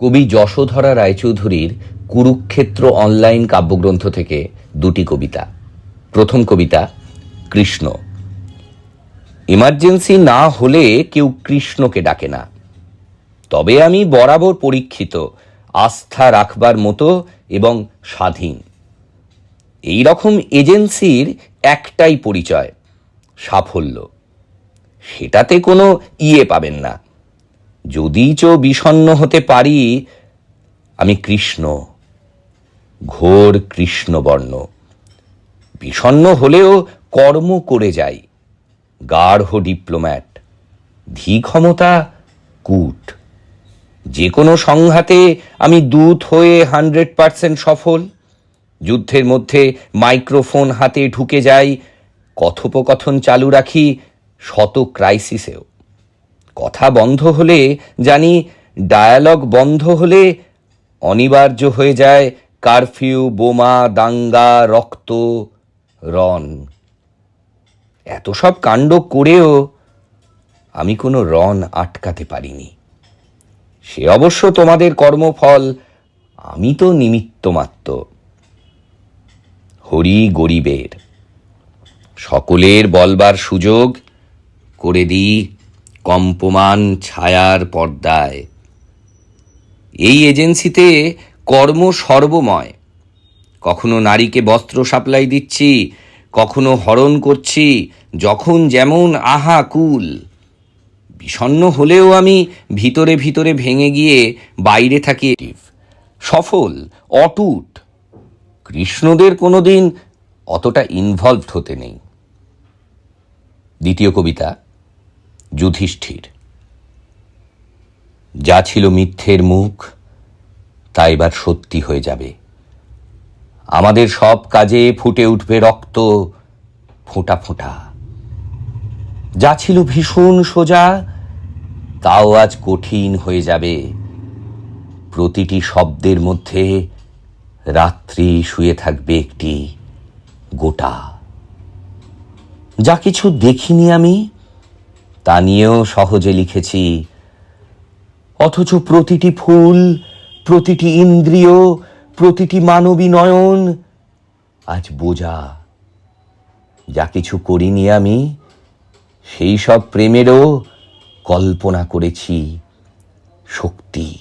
কবি যশোধরা রায়চৌধুরীর কুরুক্ষেত্র অনলাইন কাব্যগ্রন্থ থেকে দুটি কবিতা। প্রথম কবিতা, কৃষ্ণ। ইমার্জেন্সি না হলে কেউ কৃষ্ণকে ডাকে না। তবে আমি বরাবর পরীক্ষিত, আস্থা রাখবার মতো এবং স্বাধীন। এই রকম এজেন্সির একটাই পরিচয়, সাফল্য। সেটাতে কোনো ইয়ে পাবেন না। যদি চ বিষণ্ণ হতে পারি, আমি কৃষ্ণ, ঘোর কৃষ্ণবর্ণ বিষণ্ণ হলেও কর্ম করে যাই, গাঢ় ডিপ্লোম্যাট ধী ক্ষমতা কূট। যে কোনো সংঘাতে আমি দূত হয়ে হান্ড্রেড পার্সেন্ট সফল। যুদ্ধের মধ্যে মাইক্রোফোন হাতে ঢুকে যাই, কথোপকথন চালু রাখি শত ক্রাইসিসেও। কথা বন্ধ হলে জানি ডায়ালগ বন্ধ হলে অনিবার্য হয়ে যায় কারফিউ বোমা, দাঙ্গা, রক্ত রন এত সব কাণ্ড করেও আমি কোনো রন আটকাতে পারিনি। সে অবশ্য তোমাদের কর্মফল, আমি তো নিমিত্ত মাত্র হরি গরিবের। সকলের বলবার সুযোগ করে দিই। কম্পমান ছায়ার পর্দায়। এই এজেন্সিতে কর্ম সর্বময়। কখনো নারীকে বস্ত্র সাপ্লাই দিচ্ছি, কখনো হরণ করছি, যখন যেমন আহা কুল। বিষণ্ণ হলেও আমি ভিতরে ভিতরে ভেঙে গিয়ে বাইরে থাকি। সফল, অটুট। কৃষ্ণদের কোনোদিন অতটা ইনভলভড হতে নেই। দ্বিতীয় কবিতা যুধিষ্ঠির। যা ছিল মিথ্যের মুখ, তা এবার সত্যি হয়ে যাবে। আমাদের সব কাজে ফুটে উঠবে রক্ত, ফোঁটা ফোঁটা। যা ছিল ভীষণ সোজা, তাও আজ কঠিন হয়ে যাবে। প্রতিটি শব্দের মধ্যে রাত্রি শুয়ে থাকবে একটি গোটা। যা কিছু দেখিনি আমি তা নিয়েও সহজে লিখেছি, অথচ প্রতিটি ফুল, প্রতিটি ইন্দ্রিয়, প্রতিটি মানবী নয়ন আজ বোঝা। যা কিছু করিনি আমি, সেই সব প্রেমেরও কল্পনা করেছি, শক্তি।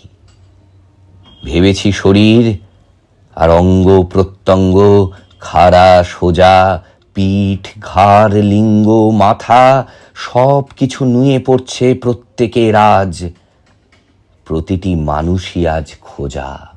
ভেবেছি শরীর আর অঙ্গ প্রত্যঙ্গ, খাড়া, সোজা, পিঠ, ঘাড়, লিঙ্গ, মাথা সব কিছু নুয়ে পড়ছে প্রত্যেকের আজ। প্রতিটি মানুষই আজ খোঁজা।